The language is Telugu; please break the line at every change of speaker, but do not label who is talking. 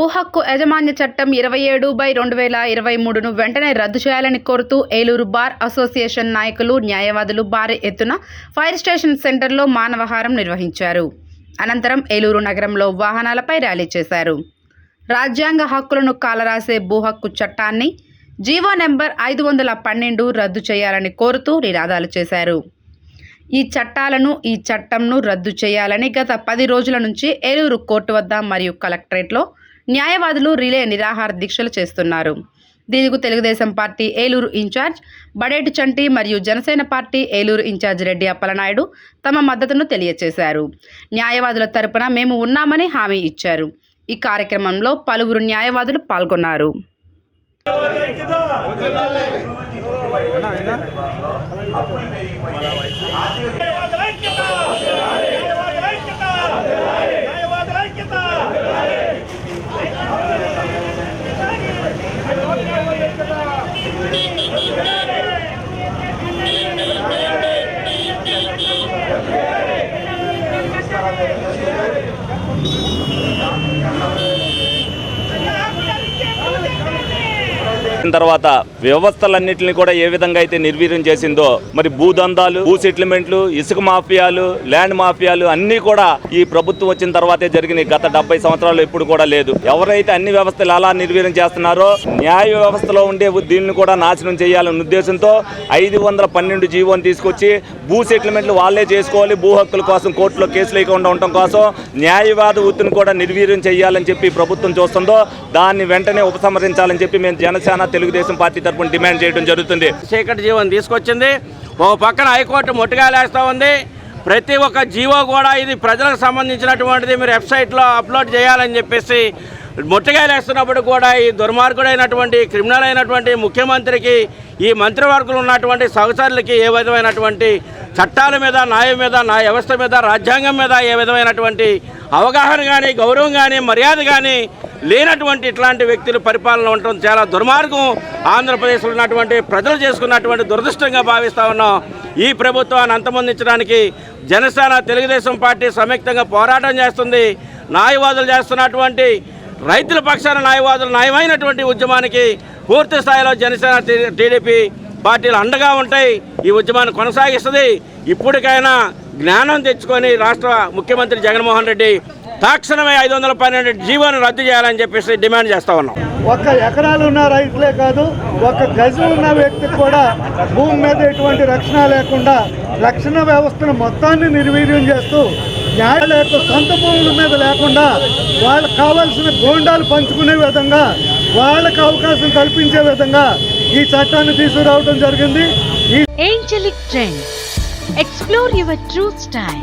భూ హక్కు యాజమాన్య చట్టం ఇరవై ఏడు బై రెండు వేల ఇరవై మూడును వెంటనే రద్దు చేయాలని కోరుతూ ఏలూరు బార్ అసోసియేషన్ నాయకులు న్యాయవాదులు భారీ ఎత్తున ఫైర్ స్టేషన్ సెంటర్లో మానవహారం నిర్వహించారు. అనంతరం ఏలూరు నగరంలో వాహనాలపై ర్యాలీ చేశారు. రాజ్యాంగ హక్కులను కాలరాసే భూ హక్కు చట్టాన్ని జీవో నెంబర్ ఐదు వందల పన్నెండు రద్దు చేయాలని కోరుతూ నినాదాలు చేశారు. ఈ చట్టాలను ఈ చట్టంను రద్దు చేయాలని గత పది రోజుల నుంచి ఏలూరు కోర్టు వద్ద మరియు కలెక్టరేట్లో న్యాయవాదులు రిలే నిరాహార దీక్షలు చేస్తున్నారు. దీనికి తెలుగుదేశం పార్టీ ఏలూరు ఇన్ఛార్జ్ బడేటి చంటి మరియు జనసేన పార్టీ ఏలూరు ఇన్ఛార్జ్ రెడ్డి అప్పలనాయుడు తమ మద్దతును తెలియజేశారు న్యాయవాదుల తరపున మేము ఉన్నామని హామీ ఇచ్చారు. ఈ కార్యక్రమంలో పలువురు న్యాయవాదులు పాల్గొన్నారు.
న్యాయవాదుల ఐక్యత! న్యాయవాదుల ఐక్యత! న్యాయవాదుల ఐక్యత!
తర్వాత వ్యవస్థలన్నింటినీ కూడా ఏ విధంగా అయితే నిర్వీర్యం చేసిందో మరి భూదందాలు భూ సెటిల్మెంట్లు ఇసుక మాఫియాలు ల్యాండ్ మాఫియాలు అన్నీ కూడా ఈ ప్రభుత్వం వచ్చిన తర్వాతే జరిగినాయి. గత డెబ్బై సంవత్సరాలు ఎప్పుడు కూడా లేదు. ఎవరైతే అన్ని వ్యవస్థలు అలా నిర్వీర్యం చేస్తున్నారో న్యాయ వ్యవస్థలో ఉండే దీన్ని కూడా నాశనం చేయాలనే ఉద్దేశంతో ఐదు వందల పన్నెండు జీవోని తీసుకొచ్చి భూ సెటిల్మెంట్లు వాళ్ళే చేసుకోవాలి. భూ హక్కుల కోసం కోర్టులో కేసులు లేకుండా ఉండటం కోసం న్యాయవాద వృత్తిని కూడా నిర్వీర్యం చేయాలని చెప్పి ప్రభుత్వం చూస్తుందో దాన్ని వెంటనే ఉపసంహరించాలని చెప్పి మేము జనసేన తెలుగుదేశం పార్టీ తరఫున డిమాండ్ చేయడం జరుగుతుంది.
చీకటి జీవన్ తీసుకొచ్చింది. ఓ పక్కన హైకోర్టు ముట్టుగాలేస్తూ ఉంది. ప్రతి ఒక్క జీవో కూడా ఇది ప్రజలకు సంబంధించినటువంటిది. మీరు వెబ్సైట్లో అప్లోడ్ చేయాలని చెప్పేసి ముట్టగాయలేస్తున్నప్పుడు కూడా ఈ దుర్మార్గుడైనటువంటి క్రిమినల్ అయినటువంటి ముఖ్యమంత్రికి ఈ మంత్రివర్గులు ఉన్నటువంటి సహచరులకి ఏ విధమైనటువంటి చట్టాల మీద న్యాయం మీద న్యాయ వ్యవస్థ మీద రాజ్యాంగం మీద ఏ విధమైనటువంటి అవగాహన కానీ గౌరవం కానీ మర్యాద కానీ లేనటువంటి ఇట్లాంటి వ్యక్తులు పరిపాలన ఉండటం చాలా దుర్మార్గం. ఆంధ్రప్రదేశ్లో ఉన్నటువంటి ప్రజలు చేసుకున్నటువంటి దురదృష్టంగా భావిస్తా ఉన్నాం. ఈ ప్రభుత్వాన్ని అంతమొందించడానికి జనసేన తెలుగుదేశం పార్టీ సంయుక్తంగా పోరాటం చేస్తుంది. న్యాయవాదులు చేస్తున్నటువంటి రైతుల పక్షాన న్యాయవాదులు న్యాయమైనటువంటి ఉద్యమానికి పూర్తి స్థాయిలో జనసేన టీడీపీ పార్టీలు అండగా ఉంటాయి. ఈ ఉద్యమాన్ని కొనసాగిస్తుంది. ఇప్పటికైనా జ్ఞానం తెచ్చుకొని రాష్ట్ర ముఖ్యమంత్రి జగన్మోహన్ రెడ్డి తక్షణమే ఐదు వందల పన్నెండు జీవోను రద్దు చేయాలని చెప్పేసి డిమాండ్ చేస్తా ఉన్నాం.
ఒక్క ఎకరాలు ఉన్న రైతులే కాదు ఒక గజం ఉన్న వ్యక్తికి కూడా భూమి మీద ఎటువంటి రక్షణ లేకుండా రక్షణ వ్యవస్థను మొత్తాన్ని నిర్వీర్యం చేస్తూ న్యాయాల యొక్క సొంత భూముల మీద లేకుండా వాళ్ళకి కావాల్సిన గోండాలు పంచుకునే విధంగా వాళ్ళకి అవకాశం కల్పించే విధంగా ఈ చట్టాన్ని తీసుకురావడం జరిగింది. ఈ
Angelic trend explore your true style